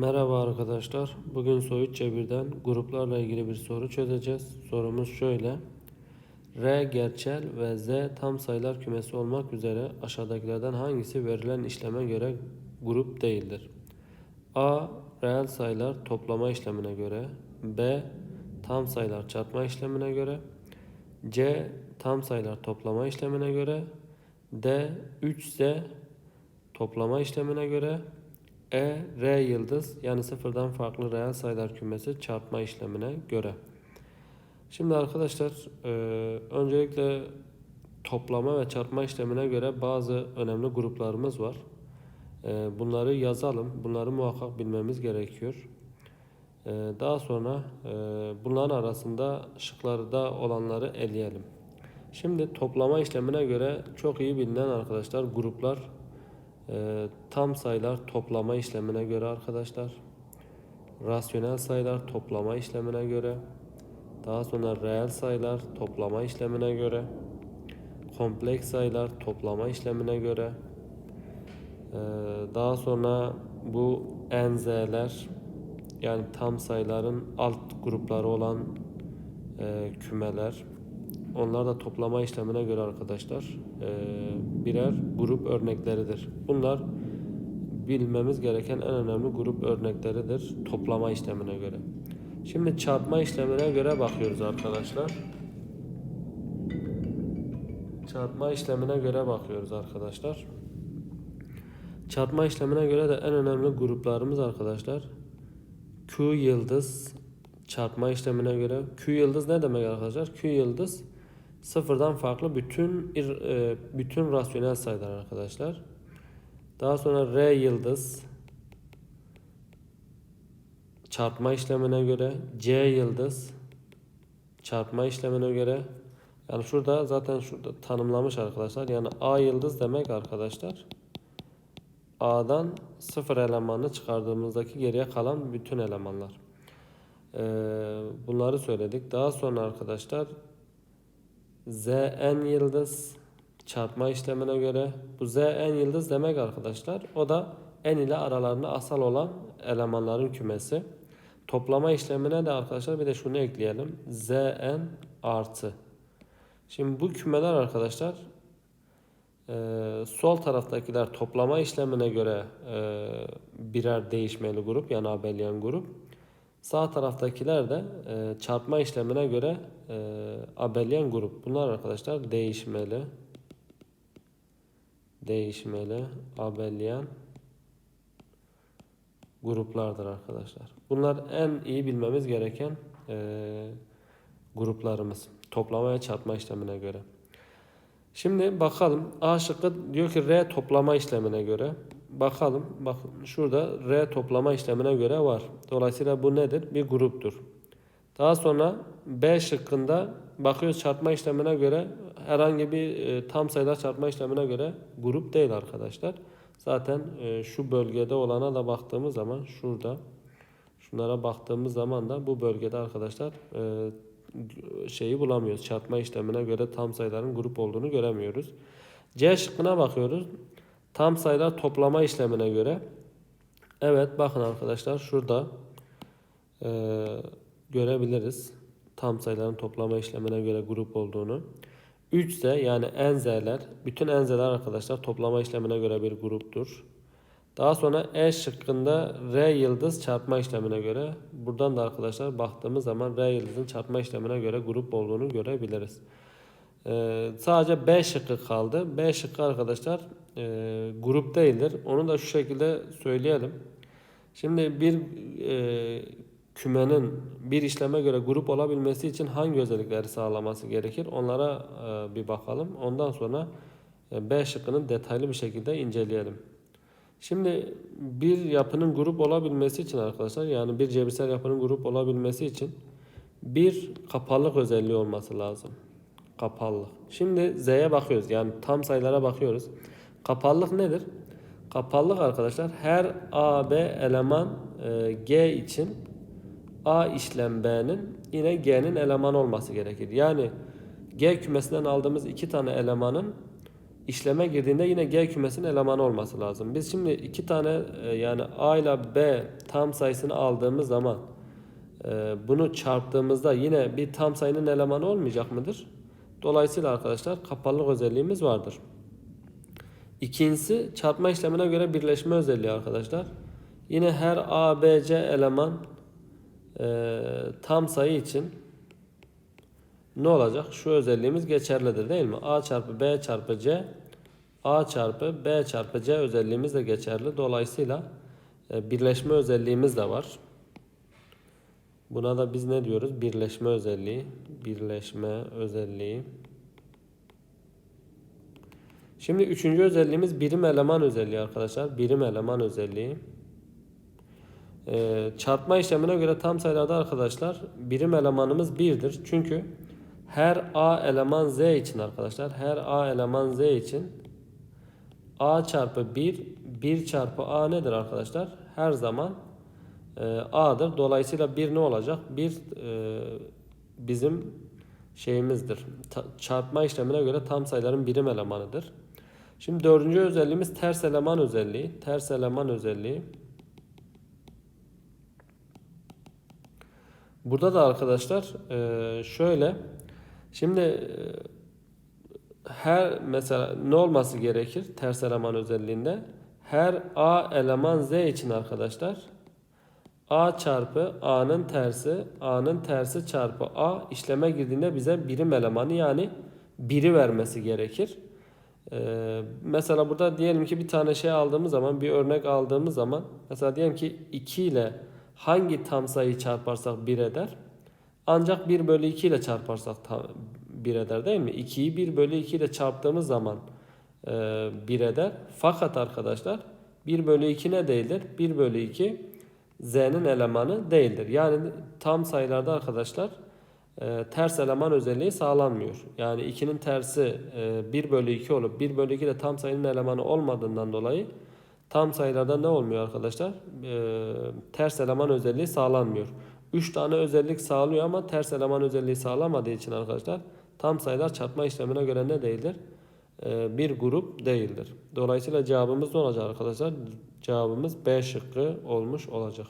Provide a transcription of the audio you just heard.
Merhaba arkadaşlar. Bugün Soyut Cebir'den gruplarla ilgili bir soru çözeceğiz. Sorumuz şöyle. R gerçel ve Z tam sayılar kümesi olmak üzere aşağıdakilerden hangisi verilen işleme göre grup değildir? A. Reel sayılar toplama işlemine göre. B. Tam sayılar çarpma işlemine göre. C. Tam sayılar toplama işlemine göre. D. 3Z toplama işlemine göre. E, R yıldız yani sıfırdan farklı reel sayılar kümesi çarpma işlemine göre. Şimdi arkadaşlar e, öncelikle toplama ve çarpma işlemine göre bazı önemli gruplarımız var. E, bunları yazalım. Bunları muhakkak bilmemiz gerekiyor. E, daha sonra e, bunların arasında şıklarda olanları eleyelim. Şimdi toplama işlemine göre çok iyi bilinen arkadaşlar gruplar ee, tam sayılar toplama işlemine göre arkadaşlar. Rasyonel sayılar toplama işlemine göre. Daha sonra reel sayılar toplama işlemine göre. Kompleks sayılar toplama işlemine göre. Ee, daha sonra bu NZ'ler yani tam sayıların alt grupları olan e, kümeler. Onlar da toplama işlemine göre arkadaşlar e, birer grup örnekleridir. Bunlar bilmemiz gereken en önemli grup örnekleridir toplama işlemine göre. Şimdi çarpma işlemine göre bakıyoruz arkadaşlar. Çarpma işlemine göre bakıyoruz arkadaşlar. Çarpma işlemine göre de en önemli gruplarımız arkadaşlar Q yıldız çarpma işlemine göre Q yıldız ne demek arkadaşlar? Q yıldız sıfırdan farklı bütün e, bütün rasyonel sayılar arkadaşlar. Daha sonra R yıldız çarpma işlemine göre C yıldız çarpma işlemine göre yani şurada zaten şurada tanımlamış arkadaşlar. Yani A yıldız demek arkadaşlar. A'dan sıfır elemanını çıkardığımızdaki geriye kalan bütün elemanlar. Ee, bunları söyledik. Daha sonra arkadaşlar Zn yıldız çarpma işlemine göre bu Zn yıldız demek arkadaşlar. O da n ile aralarında asal olan elemanların kümesi. Toplama işlemine de arkadaşlar bir de şunu ekleyelim. Zn artı. Şimdi bu kümeler arkadaşlar e, sol taraftakiler toplama işlemine göre e, birer değişmeli grup yani abelian grup. Sağ taraftakiler de e, çarpma işlemine göre e, abelian grup. Bunlar arkadaşlar değişmeli. Değişmeli abelian gruplardır arkadaşlar. Bunlar en iyi bilmemiz gereken e, gruplarımız. Toplama ve çarpma işlemine göre. Şimdi bakalım. A şıkkı diyor ki R toplama işlemine göre. Bakalım. Bak şurada R toplama işlemine göre var. Dolayısıyla bu nedir? Bir gruptur. Daha sonra B şıkkında bakıyoruz çarpma işlemine göre herhangi bir e, tam sayılar çarpma işlemine göre grup değil arkadaşlar. Zaten e, şu bölgede olana da baktığımız zaman şurada şunlara baktığımız zaman da bu bölgede arkadaşlar e, şeyi bulamıyoruz. Çarpma işlemine göre tam sayıların grup olduğunu göremiyoruz. C şıkkına bakıyoruz. Tam sayılar toplama işlemine göre. Evet bakın arkadaşlar şurada e, görebiliriz. Tam sayıların toplama işlemine göre grup olduğunu. 3 ise yani enz'ler, bütün enz'ler arkadaşlar toplama işlemine göre bir gruptur. Daha sonra E şıkkında R yıldız çarpma işlemine göre buradan da arkadaşlar baktığımız zaman R yıldızın çarpma işlemine göre grup olduğunu görebiliriz. Ee, sadece B şıkkı kaldı. B şıkkı arkadaşlar e, grup değildir. Onu da şu şekilde söyleyelim. Şimdi bir e, kümenin bir işleme göre grup olabilmesi için hangi özellikleri sağlaması gerekir? Onlara e, bir bakalım. Ondan sonra e, B şıkkını detaylı bir şekilde inceleyelim. Şimdi bir yapının grup olabilmesi için arkadaşlar yani bir cebirsel yapının grup olabilmesi için bir kapalılık özelliği olması lazım. Kapalılık. Şimdi Z'ye bakıyoruz. Yani tam sayılara bakıyoruz. Kapalılık nedir? Kapalılık arkadaşlar her A, B eleman e, G için A işlem B'nin yine G'nin eleman olması gerekir. Yani G kümesinden aldığımız iki tane elemanın işleme girdiğinde yine G kümesinin elemanı olması lazım. Biz şimdi iki tane e, yani A ile B tam sayısını aldığımız zaman e, bunu çarptığımızda yine bir tam sayının elemanı olmayacak mıdır? Dolayısıyla arkadaşlar kapalılık özelliğimiz vardır. İkincisi çarpma işlemine göre birleşme özelliği arkadaşlar. Yine her A, B, C eleman e, tam sayı için ne olacak? Şu özelliğimiz geçerlidir değil mi? A çarpı B çarpı C A çarpı B çarpı C özelliğimiz de geçerli. Dolayısıyla e, birleşme özelliğimiz de var. Buna da biz ne diyoruz? Birleşme özelliği. Birleşme özelliği. Şimdi üçüncü özelliğimiz birim eleman özelliği arkadaşlar. Birim eleman özelliği. Ee, çarpma işlemine göre tam sayılarda arkadaşlar birim elemanımız 1'dir. Çünkü her A eleman Z için arkadaşlar her A eleman Z için A çarpı 1 1 çarpı A nedir arkadaşlar? Her zaman e, A'dır. Dolayısıyla 1 ne olacak? 1 e, bizim şeyimizdir. Ta- çarpma işlemine göre tam sayıların birim elemanıdır. Şimdi dördüncü özelliğimiz ters eleman özelliği. Ters eleman özelliği. Burada da arkadaşlar e, şöyle şimdi e, her mesela ne olması gerekir ters eleman özelliğinde? Her A eleman Z için arkadaşlar A çarpı A'nın tersi A'nın tersi çarpı A işleme girdiğinde bize birim elemanı yani biri vermesi gerekir. Ee, mesela burada diyelim ki bir tane şey aldığımız zaman bir örnek aldığımız zaman mesela diyelim ki 2 ile hangi tam sayıyı çarparsak 1 eder? Ancak 1 bölü 2 ile çarparsak tam 1 eder değil mi? 2'yi 1 bölü 2 ile çarptığımız zaman e, 1 eder. Fakat arkadaşlar 1 bölü 2 ne değildir? 1 bölü 2 z'nin elemanı değildir. Yani tam sayılarda arkadaşlar e, ters eleman özelliği sağlanmıyor. Yani 2'nin tersi e, 1 bölü 2 olup 1 bölü 2 de tam sayının elemanı olmadığından dolayı tam sayılarda ne olmuyor arkadaşlar? E, ters eleman özelliği sağlanmıyor. 3 tane özellik sağlıyor ama ters eleman özelliği sağlamadığı için arkadaşlar tam sayılar çarpma işlemine göre ne değildir? E, bir grup değildir. Dolayısıyla cevabımız ne olacak arkadaşlar? Cevabımız B şıkkı olmuş olacak.